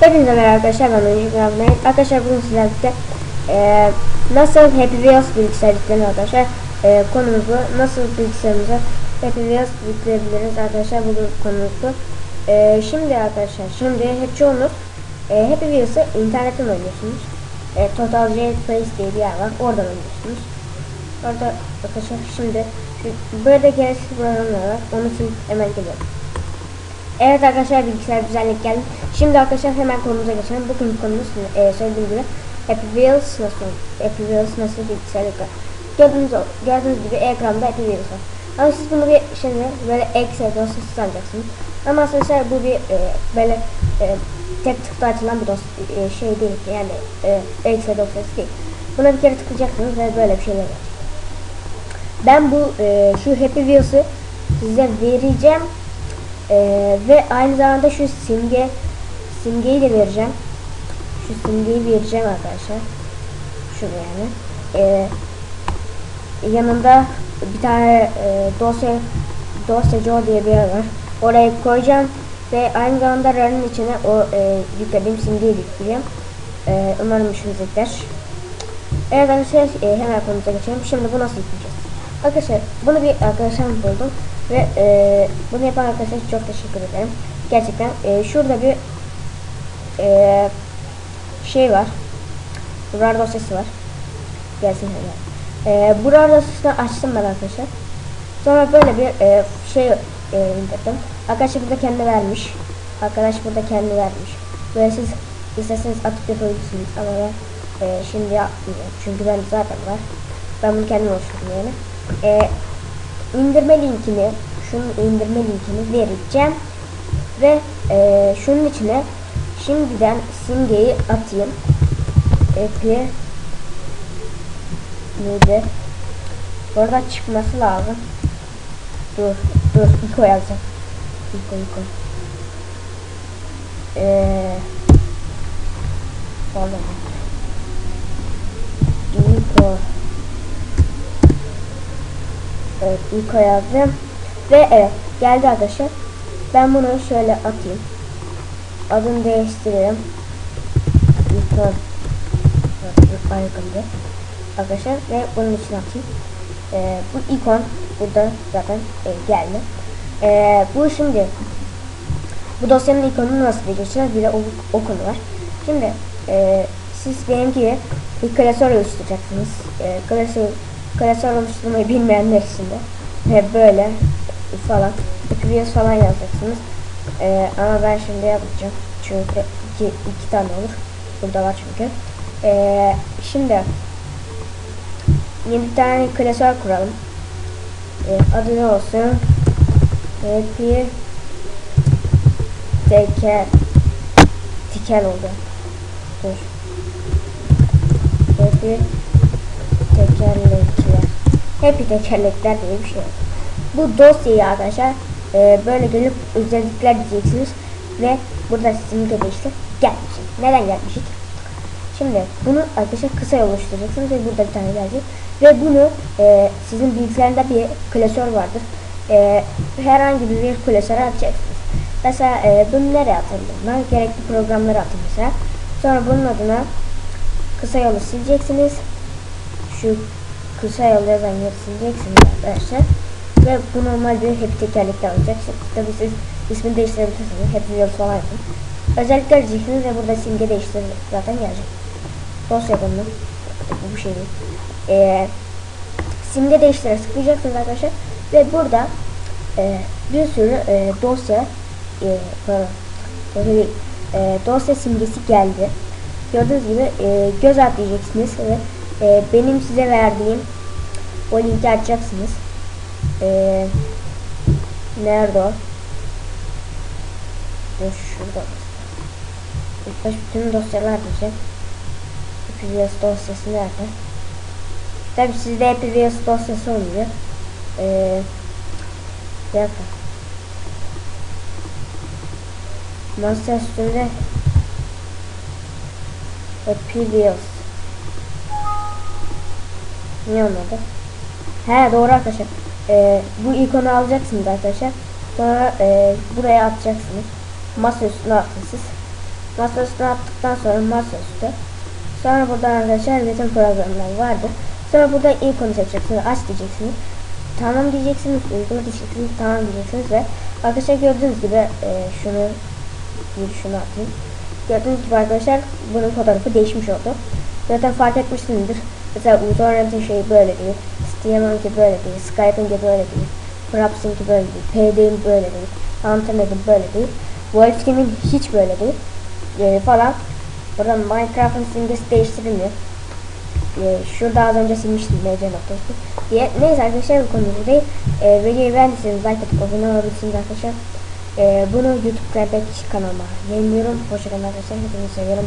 Hepinize merhaba arkadaşlar ben Oyuncu. Arkadaşlar bugün sizlerle e, nasıl Happy Wheels bilgisayar arkadaşlar. E, konumuz. Nasıl bilgisayarımıza Happy Wheels yükleyebiliriz arkadaşlar. Bugün konumuz bu. E, şimdi arkadaşlar şimdi hep çoğunuz e, Happy Wheels'ı internetten oynuyorsunuz. E, Total J Place diye bir yer var. Oradan oynuyorsunuz. Orada arkadaşlar şimdi böyle gereksiz programlar var. Onu silip hemen geliyorum. Evet arkadaşlar bilgisayar güzellik geldi. Şimdi arkadaşlar hemen konumuza geçelim. Bugün konumuz e, söylediğim gibi Happy Wheels nasıl Happy Wheels nasıl bilgisayar yükler. Gördüğünüz, gördüğünüz gibi ekranda Happy Wheels var. Ama siz bunu bir şimdi böyle Excel dosyası sanacaksınız. Ama arkadaşlar bu bir e, böyle e, tek tıkla açılan bir dosya e, şey değil yani e, dosyası değil. Buna bir kere tıklayacaksınız ve böyle bir şeyler var. Ben bu e, şu Happy Wheels'ı size vereceğim. Ee, ve aynı zamanda şu simge simgeyi de vereceğim. Şu simgeyi vereceğim arkadaşlar. Şunu yani. Ee, yanında bir tane e, dosya dosya diye bir yer var. Oraya koyacağım ve aynı zamanda RAR'ın içine o e, yüklediğim simgeyi yükleyeceğim. Ee, umarım işinize gider. Evet arkadaşlar e, hemen konumuza geçelim. Şimdi bu nasıl yükleyeceğiz? Arkadaşlar bunu bir arkadaşım buldum ve e, bunu yapan arkadaşlar çok teşekkür ederim. Gerçekten e, şurada bir e, şey var. RAR dosyası var. Gelsin hemen. E, bu RAR açtım ben arkadaşlar. Sonra böyle bir e, şey e, indirdim. Arkadaşlar burada kendi vermiş. Arkadaş burada kendi vermiş. Böyle siz isterseniz atıp yapabilirsiniz ama ben e, şimdi yapmayacağım. Çünkü ben zaten var. Ben bunu kendim oluşturdum yani. E, indirme linkini, şunun indirme linkini vereceğim. Ve e, şunun içine şimdiden simgeyi atayım. Epi neydi? Orada çıkması lazım. Dur, dur, İko yazacağım. İko, İko. Eee Vallahi. İko. Evet İko yazdım. Ve evet geldi arkadaşlar. Ben bunu şöyle atayım. Adını değiştirelim. İko. Aykındı. Arkadaşlar ve bunun için atayım. Ee, bu ikon burada zaten e, geldi. Ee, bu şimdi bu dosyanın ikonunu nasıl değiştireceğiz? Bir de o, var. Şimdi e, siz benim gibi bir klasör oluşturacaksınız. E, klasör, klasör oluşturmayı bilmeyenler için de ve böyle falan Equius falan yazacaksınız. E, ama ben şimdi yapacağım. Çünkü iki, iki tane olur. Burada var çünkü. E, şimdi yeni bir tane klasör kuralım. E, adı ne olsun? Happy teker tikel oldu. Dur. Happy tekerlekler. Happy tekerlekler diye bir şey. Bu dosyayı arkadaşlar e, böyle gelip özellikler diyeceksiniz ve burada simge değişti gelmeyecek. Neden gelmeyecek? Şimdi bunu arkadaşlar kısa oluşturacaksınız ve burada bir tane gelecek. Ve bunu e, sizin bilgisayarında bir klasör vardır. E, herhangi bir klasöre atacaksınız. Mesela e, bunu nereye atabilirim ben? Gerekli programları atın mesela. Sonra bunun adına kısa yolu sileceksiniz. Şu kısa yol yazan yeri sileceksiniz arkadaşlar. Ve bu normal bir hep tekerlekler olacak. Tabii siz ismini değiştirebilirsiniz. Hep yol falan yapın. Özellikler diyeceksiniz ve burada simge değiştirir zaten gelecek. Dosya bunu. Bu şey değil. Ee, simge değiştirerek tıklayacaksınız arkadaşlar. Ve burada e, bir sürü e, dosya e, pardon, değil, e, dosya simgesi geldi. Gördüğünüz gibi e, göz atlayacaksınız ve e, benim size verdiğim o linki açacaksınız. E, nerede o? Dur şurada. İlk baş bütün dosyalar diyeceğim. HPVS dosyası nerede? Tabi sizde HPVS dosyası oluyor. Ee, bir dakika. Masa üstünde HPVS Ne olmadı? He doğru arkadaşlar. Ee, bu ikonu alacaksınız arkadaşlar. Sonra e, buraya atacaksınız. Masa üstüne atın siz. Masaüstüne attıktan sonra masaüstü. Sonra burada arkadaşlar resim programları vardır. Sonra burada ilk onu seçeceksiniz. Aç diyeceksiniz. Tamam diyeceksiniz. Uygula diyeceksiniz. Tamam diyeceksiniz ve arkadaşlar gördüğünüz gibi e, şunu bir şunu atayım. Gördüğünüz gibi arkadaşlar bunun fotoğrafı değişmiş oldu. Zaten fark etmişsinizdir. Mesela uTorrent'in şeyi böyle değil. Steam'inki böyle değil. Skype'inki böyle değil. Fraps'inki böyle değil. Payday'in böyle değil. Anternet'in böyle değil. Wolfteam'in hiç böyle değil. Ee, falan. Buradan Minecraft'ın simgesi değiştirilmiyor. Ee, şurada az önce silmiştim MC noktası diye. Neyse arkadaşlar bu konu bu değil. Ee, videoyu beğendiyseniz like atıp abone olabilirsiniz arkadaşlar. Ee, bunu YouTube Crackback kanalıma yayınlıyorum. Hoşçakalın arkadaşlar. Hepinizi seviyorum.